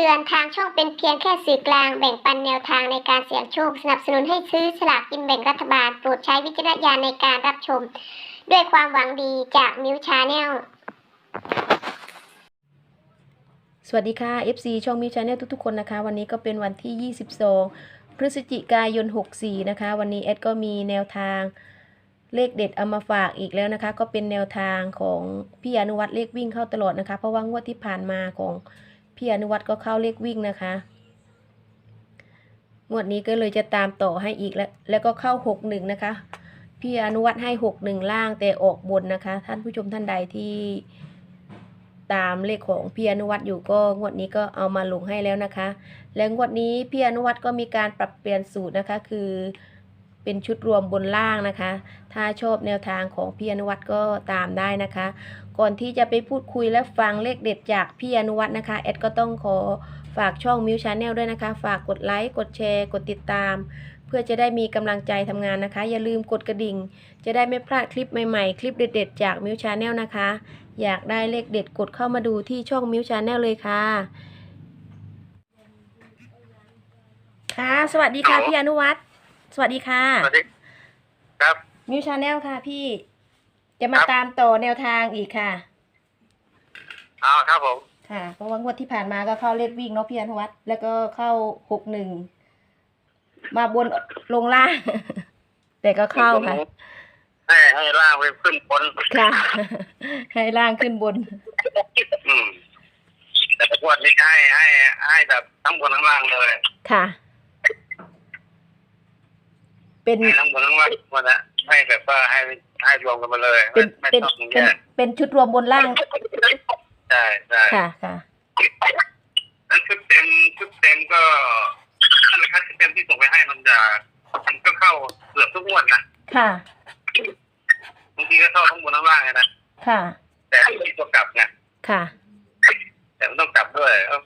ตือนทางช่องเป็นเพียงแค่สื่อกลางแบ่งปันแนวทางในการเสี่ยงโชค สนับสนุนให้ซื้อสลากกินแบ่งรัฐบาล โปรดใช้วิจารณญาณในการรับชม ด้วยความหวังดีจากมิวชาแนลสวัสดีค่ะ FC ช่องมิวชาแนลทุกๆคนนะคะ วันนี้ก็เป็นวันที่ 22 พฤศจิกายน 64 นะคะ วันนี้แอดก็มีแนวทางเลขเด็ดเอามาฝากอีกแล้วนะคะ ก็เป็นแนวทางของพี่อนุวัตเลขวิ่งเข้าตลอดนะคะ เพราะว่างวดที่ผ่านมาของ พี่อนุวัตก็เข้าเลขวิ่งนะคะ งวดนี้ก็เลยจะตามต่อให้อีกแล้วแล้วก็เข้า61นะคะ พี่อนุวัตให้61ล่างแต่ออกบนนะคะ ท่านผู้ชมท่านใดที่ตามเลขของพี่อนุวัตอยู่ก็งวดนี้ก็เอามาลงให้แล้วนะคะ และงวดนี้พี่อนุวัตก็มีการปรับเปลี่ยนสูตรนะคะ คือ เป็นชุดรวมบนล่างนะคะ ถ้าชอบแนวทางของพี่อนุวัตก็ตามได้นะคะ ก่อนที่จะไปพูดคุยและฟังเลขเด็ดจากพี่อนุวัตนะคะ แอดก็ต้องขอฝากช่องมิวชาแนลด้วยนะคะ ฝากกดไลค์ กดแชร์ กดติดตาม เพื่อจะได้มีกำลังใจทำงานนะคะ อย่าลืมกดกระดิ่ง จะได้ไม่พลาดคลิปใหม่ๆ คลิปเด็ดๆ จากมิวชาแนลนะคะ อยากได้เลขเด็ดกดเข้ามาดูที่ช่องมิวชาแนลเลยค่ะค่ะ สวัสดีค่ะฮัลโหลพี่อนุวัต สวัสดีค่ะสวัสดีครับมิวชาแนลค่ะพี่จะมาครับตามต่อแนวทางอีกค่ะเอาครับผมค่ะเพราะว่างวดที่ผ่านมาก็เข้าเลขวิ่งเนาะพี่อนุวัตแล้วก็เข้าหกหนึ่งมาบนลงล่างแต่ก็เข้าค่ะ ให้ให้ล่างไปขึ้นบนค่ะ ให้ล่างขึ้นบนอืมแต่พวดนี้ให้ให้ให้แบบทั้งบนทั้งล่างเลยค่ะ เป็นให้ทั้งบนทั้งล่างหมดนะให้แบบว่าให้ให้รวมกันมาเลยเป็นไม่เป็นต้องแยเป็นกเป็นชุดรวมบนล่างใช่ใช่ค่ะค่ะนั้นชุดเต็มชุดเต็มก็นั่นแหละครับชุดเต็มที่ส่งไปให้มันจะมันก็เข้าเกือบทุกงวดนะค่ะ บางทีก็เข้าทั้งบนทั้งล่างเลยนะค่ะ แต่มีตัวกลับไง ค่ะ แต่มันต้องกลับด้วยเอ้า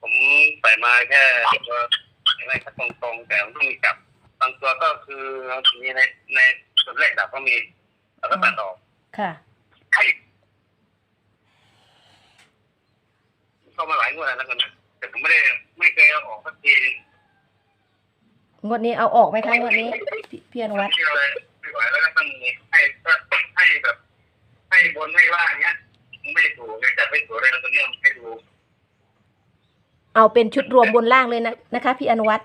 ผมใส่มาแค่ตัว ไม่แค่ตรงๆ แต่มันต้องมีกลับบางตัวก็คือมีในในส่วนแรกดับก็มีแล้วก็ตัดออกค่ะเข้ามาหลายงวดแล้วกันนะแต่ผมไม่ได้ไม่เคยเอาออกสักทีงวดนี้เอาออกไหมคะงวดนี้พี่พี่อนุวัตเที่ยวเลยไม่ไหวแล้วก็ต้องให้ให้แบบ ให้บนให้ล่างเนี้ยไม่ถูกเลยแต่ไม่ถูกเลยตัวเนี้ยไม่ถูก เอาเป็นชุดรวมบนล่างเลยนะนะคะพี่อนุวัต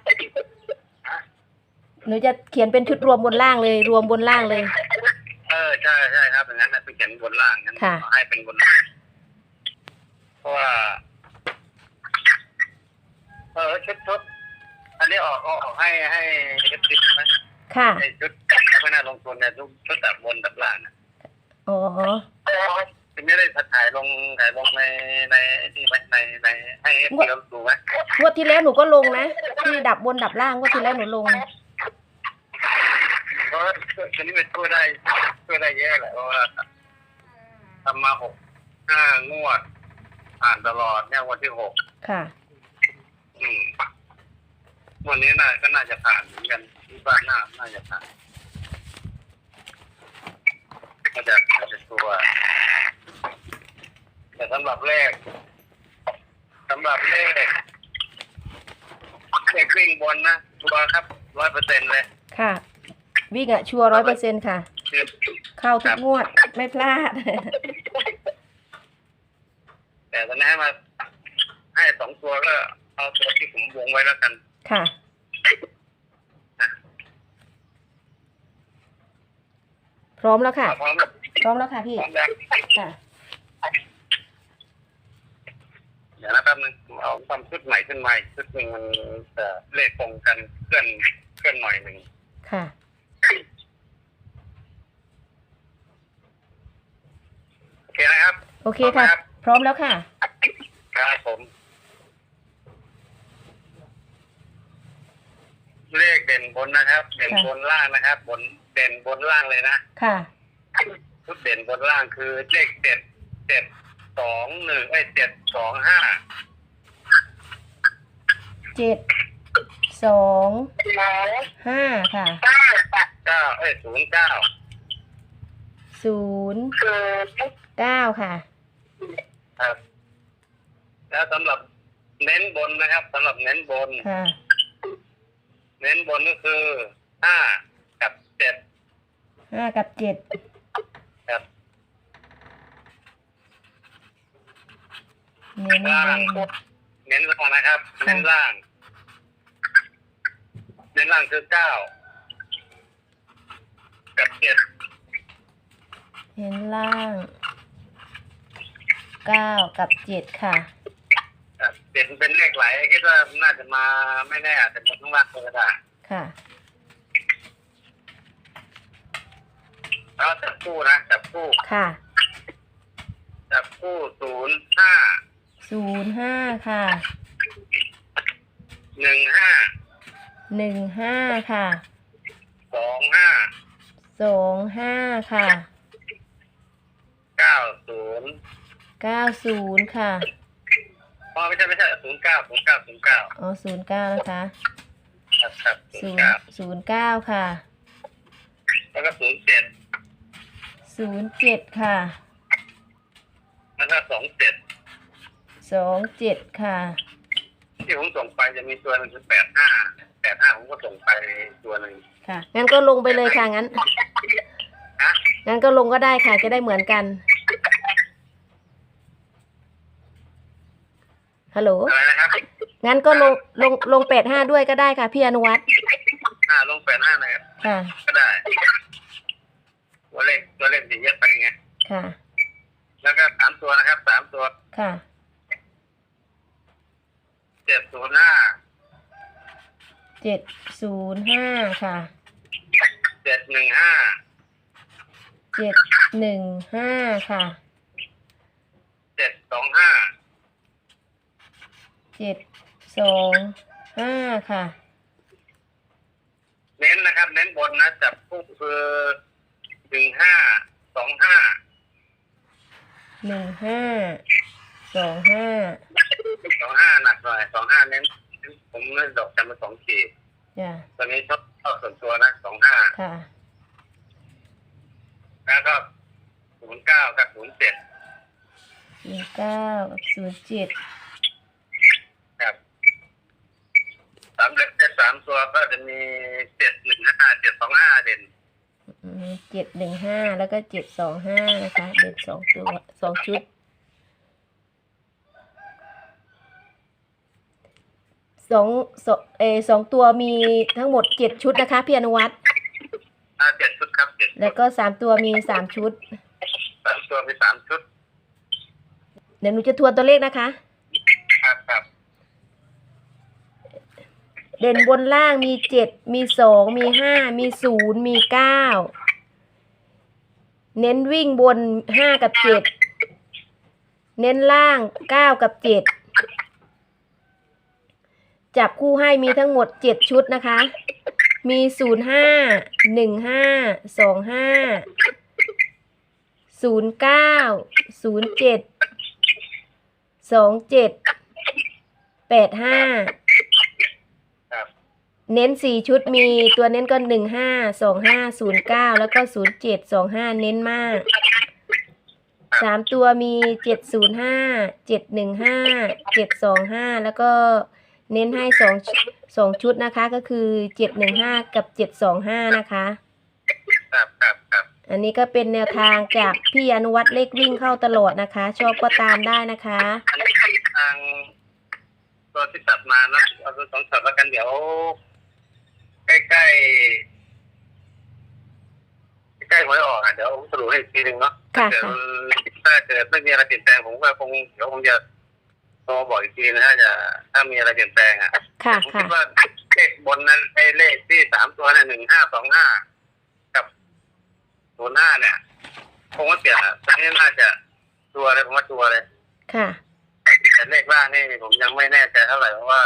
หนูจะเขียนเป็นชุดรวมบนล่างเลย รวมบนล่างเลย เออใช่ใช่ครับอย่างนั้นนะเป็นเขียนบนล่างงั้นค่ะให้เป็นบนล่างเพราะว่า เออชุดชุดอันนี้ออกออกออกให้ให้เอฟซีไหมค่ะไอ้ชุดไม่น่าลงทุนเนี่ยทุกชุดดับบนดับล่างนะอ๋อจะไม่ได้ถ่ายลงถ่ายลงในในนี่ไหมในในให้ เอฟซีเราดูไหมงวดที่แล้วหนูก็ลงนะที่ดับบนดับล่างงวดที่แล้วหนูลง เพราะว่าชุดนี้มันช่วยได้ช่วยได้เยอะแหละเพราะว่าทำมาหกห้างวดผ่านตลอดเนี่ยวันที่หกค่ะ อืมวันนี้น่าก็น่าจะผ่านเหมือนกันที่บ้านน่าน่าจะผ่านน่าจะน่าจะตัวแต่สำหรับเลขสำ หรับเลขเลขวิ่งบนนะตัวครับร้อยเปอร์เซ็นต์เลยค่ะ วิ่งอะชัวร้อยเปอร์เซ็นค่ะ คือเข้าทุกงวดไม่พลาด แต่ตอนนี้ให้มาให้สองตัวก็เอาตัวที่ผมวงไว้แล้วกัน ค่ะ พร้อมแล้วค่ะ พร้อมแล้วพร้อมแล้วค่ะพี่ พร้อมแล้ว ค่ะเดี๋ยวนะแป๊บนึงผมเอาทำชุดใหม่ขึ้นมาอีกชุดหนึ่งมันจะเลขตรงกันเคลื่อนเคลื่อนหน่อยหนึ่งค่ะ โอเคนะครับโอเคค่ะ พร้อมแล้วค่ะ ครับผม เลขเด่นบนนะครับ เด่นค่ะบนล่างนะครับ บนเด่นบนล่างเลยนะ ค่ะ ชุดเด่นบนล่างคือเลขเจ็ดเจ็ด สองหนึ่งไอ้เจ็ดสองห้าเจ็ดสองห้าค่ะเก้าเอ้ยศูนย์เก้าศูนย์เก้าค่ะครับแล้วสำหรับเน้นบนนะครับสำหรับเน้นบนค่ะเน้นบนก็คือห้ากับเจ็ดห้ากับเจ็ด ครับ เน้นล่างบนเน้นล่างนะครับ เน้นล่าง เน้นล่างคือเก้ากับเจ็ดเน้นล่างเก้ากับเจ็ดค่ะ ครับเจ็ดเป็นเลขไหลคิดว่าน่าจะมาไม่แน่อาจจะมาข้างล่างก็ได้ค่ะ แล้วจับคู่นะจับคู่ค่ะ จับคู่ศูนย์ห้า ศูนย์ห้าค่ะหนึ่งห้าหนึ่งห้าค่ะสองห้าสองห้าค่ะเก้าศูนย์เก้าศูนย์ค่ะอ๋อไม่ใช่ไม่ใช่ศูนย์เก้าศูนย์เก้าศูนย์เก้าอ๋อศูนย์เก้านะคะครับครับศูศูนนย์ย์เก้าศูนย์เก้าค่ะแล้วก็ศูนย์เจ็ดศูนย์เจ็ดค่ะแล้วก็สองเจ็ด สองเจ็ดค่ะ ที่ผมส่งไปจะมีตัวหนึงคือแปดห้าแปดห้าผมก็ส่งไปตัวหนึ่ง ค่ะ งั้นก็ลงไปเลยค่ะงั้น ฮะ งั้นก็ลงก็ได้ค่ะ จะได้เหมือนกัน ฮัลโหล อะไรนะครับงั้นก็ลงลงลงแปดห้าด้วยก็ได้ค่ะ พี่อนุวัฒน์ห้าลงแปดห้านะครับค่ะ ก็ได้ตัวเลขตัวเลขจะเยอะไปไงค่ะ แล้วก็สามตัวนะครับสามตัวค่ะ เจ็ดศูนย์ห้าเจ็ดศูนย์ห้าค่ะเจ็ดหนึ่งห้าเจ็ดหนึ่งห้าค่ะเจ็ดสองห้าเจ็ดสองห้าค่ะ เน้นนะครับ เน้นบนนะจับคู่คือหนึ่งห้าสองห้าหนึ่งห้าสองห้า สองห้าหนักหน่อยสองห้าเน้นผมเล่นดอกจำมาสองขีดจ้ะตอนนี้ชอบชอบส่วนตัวนะสองห้าค่ะ แล้วก็ศูนย์เก้ากับศูนย์เจ็ดศูนย์เก้ากับศูนย์เจ็ดครับสามเล็กสามตัวก็จะมีเจ็ดหนึ่งห้าเจ็ดสองห้าเด่นเจ็ดหนึ่งห้าแล้วก็เจ็ดสองห้านะคะ เด็ดสองตัวสองชุด สองสองเออสองตัวมีทั้งหมดเจ็ดชุดนะคะพี่อนุวัฒน์ห้าเจ็ดชุดครับเจ็ดแล้วก็สามตัวมีสามชุด สามตัวมีสามชุดเดี๋ยวหนูจะทวนตัวเลขนะคะ ครับครับเด่นบนล่างมีเจ็ดมีสองมีห้ามีศูนย์มีเก้าเน้นวิ่งบนห้ากับเจ็ดเน้นล่างเก้ากับเจ็ด จับคู่ให้มีทั้งหมดเจ็ดชุดนะคะ มีศูนย์ห้าหนึ่งห้าสองห้าศูนย์เก้าศูนย์เจ็ดสองเจ็ดแปดห้าครับเน้นสี่ชุดมีตัวเน้นก็หนึ่งห้าสองห้าศูนย์เก้าแล้วก็ศูนย์เจ็ดสองห้าเน้นมากสามตัวมีเจ็ดศูนย์ห้าเจ็ดหนึ่งห้าเจ็ดสองห้าแล้วก็ เน้นให้สองสองชุดนะคะ ก็คือเจ็ดหนึ่งห้ากับเจ็ดสองห้านะคะ ครับครับครับอันนี้ก็เป็นแนวทางจากพี่อนุวัตรเลขวิ่งเข้าตลอดนะคะ ชอบก็ตามได้นะคะ อันนี้ทางตัวที่ตัดมานะเอาตัวสองช็อตแล้วกันเดี๋ยวใกล้ใกล้ๆใกล้ๆหวยออกอะเดี๋ยวผมสรุปให้อีกทีหนึ่งเนาะค่ะถ้าเกิดค่ะถ้าเกิดไม่มีอะไรเปลี่ยนแปลงผมก็คงเดี๋ยวคงจะ โทรบอกอีกทีนะถ้าจะถ้ามีอะไรเปลี่ยนแปลงอะค่ะผมค่ะคิดว่าเลขบนนั้นไอ้เลขที่สามตัวเนี่ยหนึ่งห้าสองห้ากับศูนย์ห้าเนี่ยคงไม่เปลี่ยนอะตอนนี้น่าจะตัวเลยผมว่าตัวเลยค่ะ แต่เลขล่างนี่ผมยังไม่แน่ใจเท่าไหร่เพราะว่า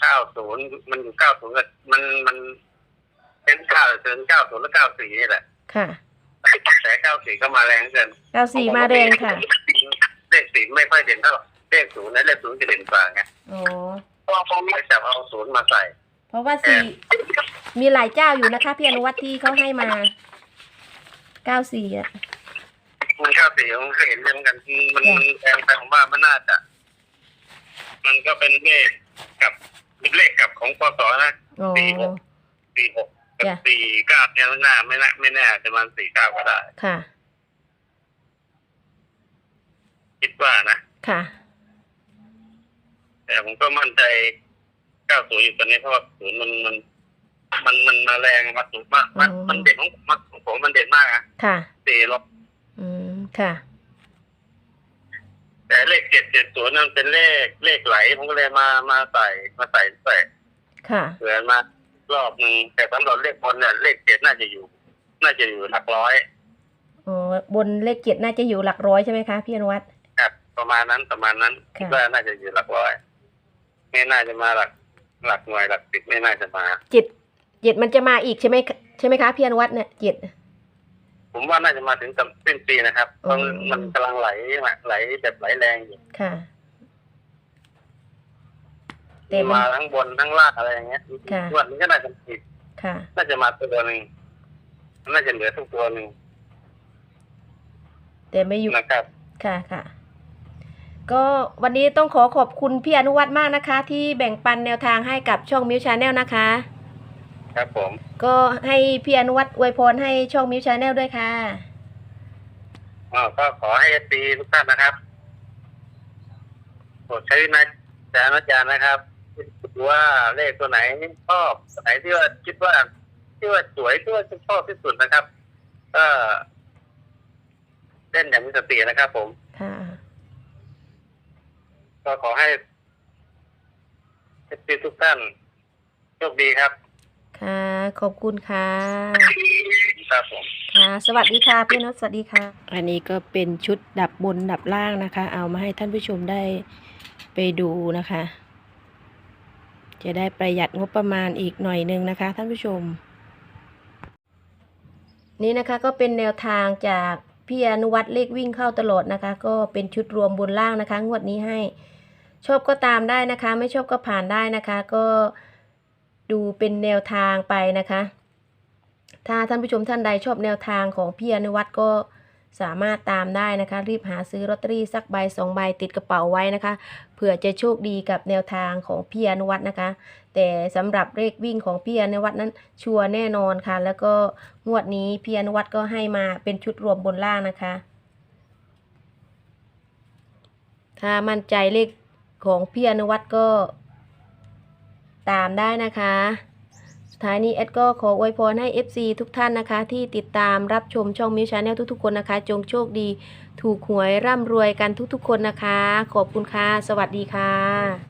เก้าศูนย์มันอยู่เก้าศูนย์มันมันเป็นเก้าเกินเก้าศูนย์หรือเก้าสี่นี่แหละ ค่ะแต่เก้าสี่ก็มาแรงเกิน เก้าสี่มาแรงค่ะ เลขสี่ไม่ค่อยเด่นเท่าไหร่ เลขศูนย์นะเลขศูนย์จะเด่นกว่าไงอ๋อเพราะว่าผมไม่จับเอาศูนย์มาใส่เพราะว่าสี่มีหลายเจ้าอยู่นะคะ พี่อนุวัตที่เขาให้มาเก้าสี่อะมันเก้าสี่ผมก็เห็นเรื่องกันมันมันแรงไปผมว่ามันน่าจะ มันก็เป็นเลขกับเป็นเลขกับของพศนะอ๋อสี่หกสี่หกกับจ้ะสี่เก้าเนี่ยไม่น่าไม่น่าไม่แน่จะมันสี่เก้าก็ได้ค่ะ คิดว่านะค่ะ แต่ผมก็มั่นใจเก้าศูนย์อยู่ตอนนี้เพราะว่าศูนย์มันมันมันมันมาแรงมาสูงมากมันอ๋อ มันเด่นของผมของผมมันเด่นมากอะค่ะ สี่ลบอืม ค่ะ แต่เลขเจ็ดเจ็ดศูนย์นั้นเป็นเลขเลขไหลผมก็เลยมามาใส่มาใส่ใส่ค่ะ เผื่อมารอบหนึ่งแต่สำหรับเลขบนเนี่ยเลขเจ็ดน่าจะอยู่ น่าจะอยู่หลักร้อยอ๋อ บนเลขเจ็ดน่าจะอยู่หลักร้อยใช่ไหมคะพี่อนุวัฒน์ครับประมาณนั้นประมาณนั้นค่ะ คิดว่าน่าจะอยู่หลักร้อย ไม่น่าจะมาหลัก หลักหน่วยหลักสิบไม่น่าจะมาเจ็ดเจ็ดมันจะมาอีกใช่ไหมใช่ไหมคะพี่อนุวัฒน์เนี่ยเจ็ดผมว่าน่าจะมาถึงกับสิ้นปีนะครับเพราะอืมมันกำลังไหลมาไหลแบบไหลแรงอยู่ค่ะ แต่มัน มาทั้งบนทั้งล่างอะไรอย่างเงี้ยค่ะงวันนี้ก็น่าจะผิดค่ะ น่าจะมาตัวหนึ่งน่าจะเหลือทุกตัวหนึ่งแต่ไม่อยู่นะครับ ค่ะค่ะ ก็วันนี้ต้องขอขอบคุณพี่อนุวัฒน์มากนะคะ ที่แบ่งปันแนวทางให้กับช่องมิวชาแนลนะคะ ครับผม ก็ให้พี่อนุวัฒน์อวยพรให้ช่องมิวชาแนลด้วยค่ะอ๋อก็ขอให้ตีทุกท่านนะครับโปรดใช้วินัยจารณญาณนะครับดูว่าเลขตัวไหนชอบตัวไหนที่ว่าคิดว่าที่ว่าสวยที่ว่าชอบที่สุดนะครับ ก็เล่นอย่างมีสตินะครับผมค่ะ ก็ขอให้ตีทุกท่านโชคดีครับ ค่ะ ขอบคุณค่ะ ครับผม ค่ะ สวัสดีค่ะ พี่นศสวัสดีค่ะ อันนี้ก็เป็นชุดดับบนดับล่างนะคะ เอามาให้ท่านผู้ชมได้ไปดูนะคะ จะได้ประหยัดงบประมาณอีกหน่อยนึงนะคะ ท่านผู้ชม นี่นะคะก็เป็นแนวทางจาก พี่อนุวัตรเลขวิ่งเข้าตลอดนะคะ ก็เป็นชุดรวมบนล่างนะคะ งวดนี้ให้ ชอบก็ตามได้นะคะ ไม่ชอบก็ผ่านได้นะคะ ก็ดูเป็นแนวทางไปนะคะ ถ้าท่านผู้ชมท่านใดชอบแนวทางของพี่อนุวัตรก็สามารถตามได้นะคะ รีบหาซื้อลอตเตอรี่สักใบสองใบติดกระเป๋าไว้นะคะ ผื่อจะโชคดีกับแนวทางของพี่อนุวัตรนะคะ แต่สำหรับเลขวิ่งของพี่อนุวัตรนั้น ชัวร์แน่นอนค่ะ แล้วก็งวดนี้พี่อนุวัตรก็ให้มาเป็นชุดรวมบนล่างนะคะ ถ้ามั่นใจเลขของพี่อนุวัตรก็ตามได้นะคะสุดท้ายนี้แอดก็ขออวยพรให้ FC ทุกท่านนะคะ ที่ติดตามรับชมช่องมิวชาแนลทุกๆคนนะคะ จงโชคดี ถูกหวยร่ำรวยกันทุกๆคนนะคะ ขอบคุณค่ะ สวัสดีค่ะ